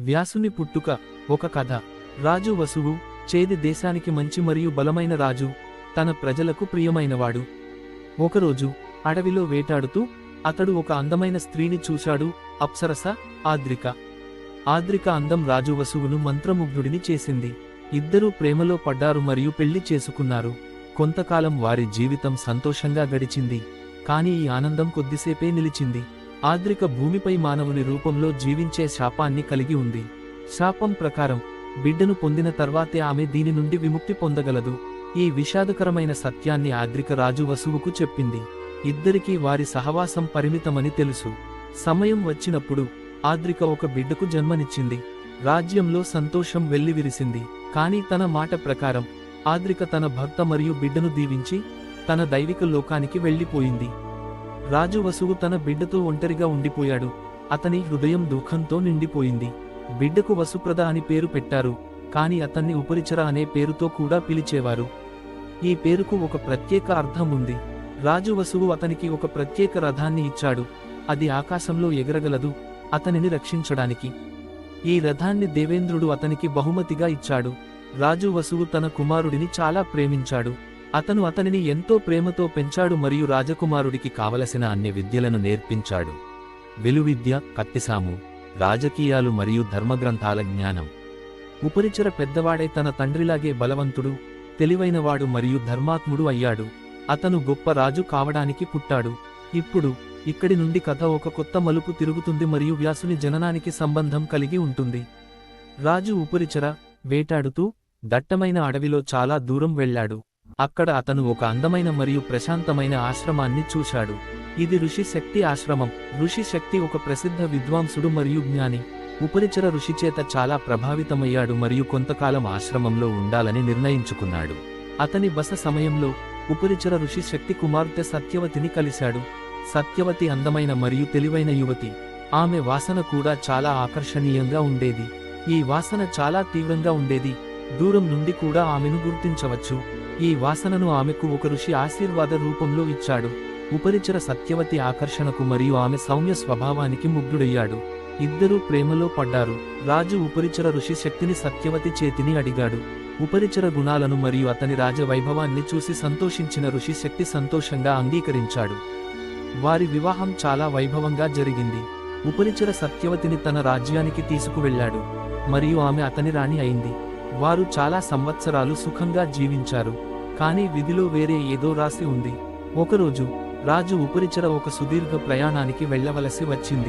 వ్యాసుని పుట్టుక ఒక కథ. రాజు వసువు చేది దేశానికి మంచి మరియు బలమైన రాజు తన ప్రజలకు ప్రియమైనవాడు. ఒకరోజు అడవిలో వేటాడుతూ అతడు ఒక అందమైన స్త్రీని చూశాడు అప్సరస ఆద్రిక. ఆద్రిక అందం రాజు వసువును మంత్రముగ్ధుడిని చేసింది. ఇద్దరూ ప్రేమలో పడ్డారు మరియు పెళ్ళి చేసుకున్నారు. కొంతకాలం వారి జీవితం సంతోషంగా గడిచింది. కాని ఈ ఆనందం కొద్దిసేపే నిలిచింది. ఆద్రిక భూమిపై మానవుని రూపంలో జీవించే శాపాన్ని కలిగి ఉంది. శాపం ప్రకారం బిడ్డను పొందిన తర్వాతే ఆమె దీని నుండి విముక్తి పొందగలదు. ఈ విషాదకరమైన సత్యాన్ని ఆద్రిక రాజు వసువుకు చెప్పింది. ఇద్దరికీ వారి సహవాసం పరిమితమని తెలుసు. సమయం వచ్చినప్పుడు ఆద్రిక ఒక బిడ్డకు జన్మనిచ్చింది. రాజ్యంలో సంతోషం వెల్లివిరిసింది. కానీ తన మాట ప్రకారం ఆద్రిక తన భర్త మరియు బిడ్డను దీవించి తన దైవిక లోకానికి వెళ్ళిపోయింది. రాజు వసువు తన బిడ్డతో ఒంటరిగా ఉండిపోయాడు. అతని హృదయం దుఃఖంతో నిండిపోయింది. బిడ్డకు వసుప్రద అని పేరు పెట్టారు. కాని అతన్ని ఉపరిచర అనే పేరుతో కూడా పిలిచేవారు. ఈ పేరుకు ఒక ప్రత్యేక అర్థం ఉంది. రాజు వసువు అతనికి ఒక ప్రత్యేక రథాన్ని ఇచ్చాడు. అది ఆకాశంలో ఎగరగలదు. అతనిని రక్షించడానికి. ఈ రథాన్ని దేవేంద్రుడు అతనికి బహుమతిగా ఇచ్చాడు. రాజు వసువు తన కుమారుడిని చాలా ప్రేమించాడు. అతను అతనిని ఎంతో ప్రేమతో పెంచాడు మరియు రాజకుమారుడికి కావలసిన అన్ని విద్యలను నేర్పించాడు. విలువిద్య కత్తిసాము రాజకీయాలు మరియు ధర్మగ్రంథాల జ్ఞానం. ఉపరిచర పెద్దవాడై తన తండ్రిలాగే బలవంతుడు తెలివైనవాడు మరియు ధర్మాత్ముడు అయ్యాడు. అతను గొప్ప రాజు కావడానికి పుట్టాడు. ఇప్పుడు ఇక్కడి నుండి కథ ఒక కొత్త మలుపు తిరుగుతుంది మరియు వ్యాసుని జననానికి సంబంధం కలిగి ఉంటుంది. రాజు ఉపరిచర వేటాడుతూ దట్టమైన అడవిలో చాలా దూరం వెళ్ళాడు. అక్కడ అతను ఒక అందమైన మరియు ప్రశాంతమైన ఆశ్రమాన్ని చూశాడు. ఇది ఋషి శక్తి ఆశ్రమం. ఋషి శక్తి ఒక ప్రసిద్ధ విద్వాంసుడు మరియు జ్ఞాని. ఉపరిచర ఋషి చేత చాలా ప్రభావితమయ్యాడు మరియు కొంతకాలం ఆశ్రమంలో ఉండాలని నిర్ణయించుకున్నాడు. అతని బస సమయంలో ఉపరిచర ఋషి శక్తి కుమార్తె సత్యవతిని కలిశాడు. సత్యవతి అందమైన మరియు తెలివైన యువతి. ఆమె వాసన కూడా చాలా ఆకర్షణీయంగా ఉండేది. ఈ వాసన చాలా తీవ్రంగా ఉండేది. దూరం నుండి కూడా ఆమెను గుర్తించవచ్చు. ఈ వాసనను ఆమెకు ఒక ఋషి ఆశీర్వాద రూపంలో ఇచ్చాడు. ఉపరిచర సత్యవతి ఆకర్షణకు మరియు ఆమె సౌమ్య స్వభావానికి ముగ్ధుడయ్యాడు. ఇద్దరూ ప్రేమలో పడ్డారు. రాజు ఉపరిచర ఋషి శక్తిని సత్యవతి చేతిని అడిగాడు. ఉపరిచర గుణాలను మరియు అతని రాజ వైభవాన్ని చూసి సంతోషించిన ఋషి శక్తి సంతోషంగా అంగీకరించాడు. వారి వివాహం చాలా వైభవంగా జరిగింది. ఉపరిచర సత్యవతిని తన రాజ్యానికి తీసుకువెళ్ళాడు. మరియు ఆమె అతని రాణి అయింది. వారు చాలా సంవత్సరాలు సుఖంగా జీవించారు. కానీ విధిలో వేరే ఏదో రాసి ఉంది. ఒకరోజు రాజు ఉపరిచర ఒక సుదీర్ఘ ప్రయాణానికి వెళ్ళవలసి వచ్చింది.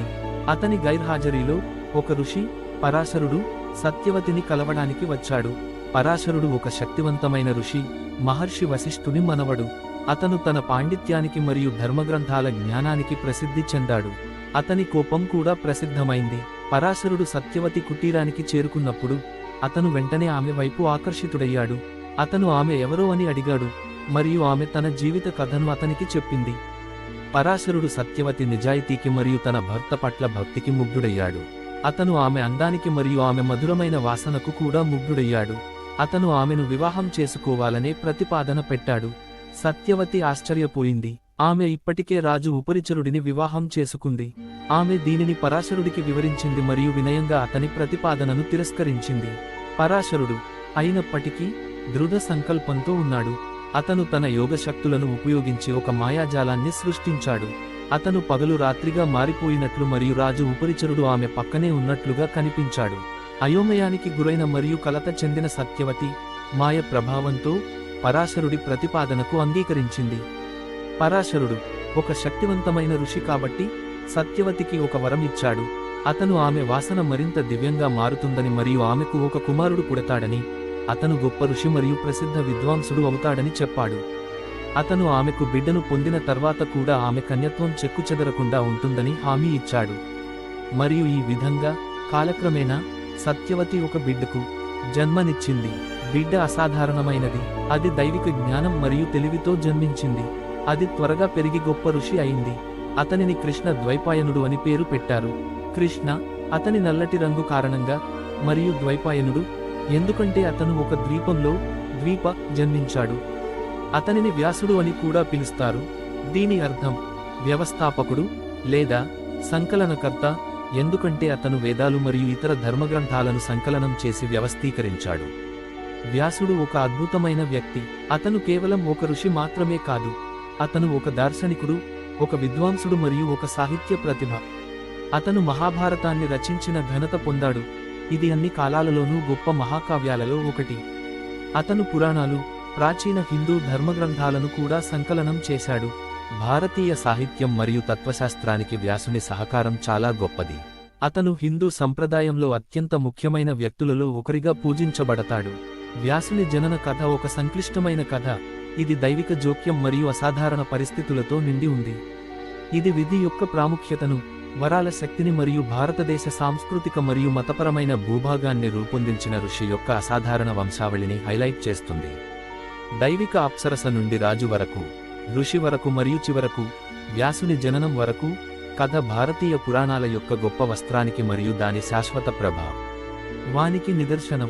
అతని గైర్హాజరీలో ఒక ఋషి పరాశరుడు సత్యవతిని కలవడానికి వచ్చాడు. పరాశరుడు ఒక శక్తివంతమైన ఋషి మహర్షి వశిష్ఠుని మనవడు. అతను తన పాండిత్యానికి మరియు ధర్మగ్రంథాల జ్ఞానానికి ప్రసిద్ధి చెందాడు. అతని కోపం కూడా ప్రసిద్ధమైంది. పరాశరుడు సత్యవతి కుటీరానికి చేరుకున్నప్పుడు అతను వెంటనే ఆమె వైపు ఆకర్షితుడయ్యాడు. అతను ఆమె ఎవరో అని అడిగాడు మరియు ఆమె తన జీవిత కథను అతనికి చెప్పింది. పరాశరుడు సత్యవతి నిజాయితీకి మరియు తన భర్త పట్ల భక్తికి ముగ్ధుడయ్యాడు. అతను ఆమె అందానికి మరియు ఆమె మధురమైన వాసనకు కూడా ముగ్ధుడయ్యాడు. అతను ఆమెను వివాహం చేసుకోవాలనే ప్రతిపాదన పెట్టాడు. సత్యవతి ఆశ్చర్యపోయింది. ఆమె ఇప్పటికే రాజు ఉపరిచరుడిని వివాహం చేసుకుంది. ఆమె దీనిని పరాశరుడికి వివరించింది మరియు వినయంగా అతని ప్రతిపాదనను తిరస్కరించింది. పరాశరుడు అయినప్పటికీ దృఢ సంకల్పంతో ఉన్నాడు. అతను తన యోగశక్తులను ఉపయోగించి ఒక మాయాజాలాన్ని సృష్టించాడు. అతను పగలు రాత్రిగా మారిపోయినట్లు మరియు రాజు ఉపరిచరుడు ఆమె పక్కనే ఉన్నట్లుగా కనిపించాడు. అయోమయానికి గురైన మరియు కలత చెందిన సత్యవతి మాయ ప్రభావంతో పరాశరుడి ప్రతిపాదనకు అంగీకరించింది. పరాశరుడు ఒక శక్తివంతమైన ఋషి కాబట్టి సత్యవతికి ఒక వరం ఇచ్చాడు. అతను ఆమె వాసన మరింత దివ్యంగా మారుతుందని మరియు ఆమెకు ఒక కుమారుడు పుడతాడని అతను గొప్ప ఋషి మరియు ప్రసిద్ధ విద్వాంసుడు అవుతాడని చెప్పాడు. అతను ఆమెకు బిడ్డను పొందిన తర్వాత కూడా ఆమె కన్యత్వం చెక్కుచెదరకుండా ఉంటుందని హామీ ఇచ్చాడు. మరియు ఈ విధంగా కాలక్రమేణా సత్యవతి ఒక బిడ్డకు జన్మనిచ్చింది. బిడ్డ అసాధారణమైనది. అది దైవిక జ్ఞానం మరియు తెలివితో జన్మించింది. అది త్వరగా పెరిగి గొప్ప ఋషి అయింది. అతనిని కృష్ణ ద్వైపాయనుడు అని పేరు పెట్టారు. కృష్ణ అతని నల్లటి రంగు కారణంగా మరియు ద్వైపాయనుడు ఎందుకంటే అతను ఒక ద్వీపంలో ద్వీప జన్మించాడు. అతనిని వ్యాసుడు అని కూడా పిలుస్తారు. దీని అర్థం వ్యవస్థాపకుడు లేదా సంకలనకర్త ఎందుకంటే అతను వేదాలు మరియు ఇతర ధర్మగ్రంథాలను సంకలనం చేసి వ్యవస్థీకరించాడు. వ్యాసుడు ఒక అద్భుతమైన వ్యక్తి. అతను కేవలం ఒక ఋషి మాత్రమే కాదు. అతను ఒక దార్శనికుడు ఒక విద్వాంసుడు మరియు ఒక సాహిత్య ప్రతిభ. అతను మహాభారతాన్ని రచించిన ఘనత పొందాడు. ఇది అన్ని కాలాలలోనూ గొప్ప మహాకావ్యాలలో ఒకటి. అతను పురాణాలు ప్రాచీన హిందూ ధర్మగ్రంథాలను కూడా సంకలనం చేశాడు. భారతీయ సాహిత్యం మరియు తత్వశాస్త్రానికి వ్యాసుని సహకారం చాలా గొప్పది. అతను హిందూ సంప్రదాయంలో అత్యంత ముఖ్యమైన వ్యక్తులలో ఒకరిగా పూజించబడతాడు. వ్యాసుని జనన కథ ఒక సంక్లిష్టమైన కథ. ఇది దైవిక జోక్యం మరియు అసాధారణ పరిస్థితులతో నిండి ఉంది. ఇది విధి యొక్క ప్రాముఖ్యతను వరాల శక్తిని మరియు భారతదేశ సాంస్కృతిక మరియు మతపరమైన భూభాగాన్ని రూపొందించిన ఋషి యొక్క అసాధారణ వంశావళిని హైలైట్ చేస్తుంది. దైవిక అప్సరస నుండి రాజు వరకు ఋషి వరకు మరియు చివరకు వ్యాసుని జననం వరకు కథ భారతీయ పురాణాల యొక్క గొప్ప వస్త్రానికి మరియు దాని శాశ్వత ప్రభ వానికి నిదర్శనం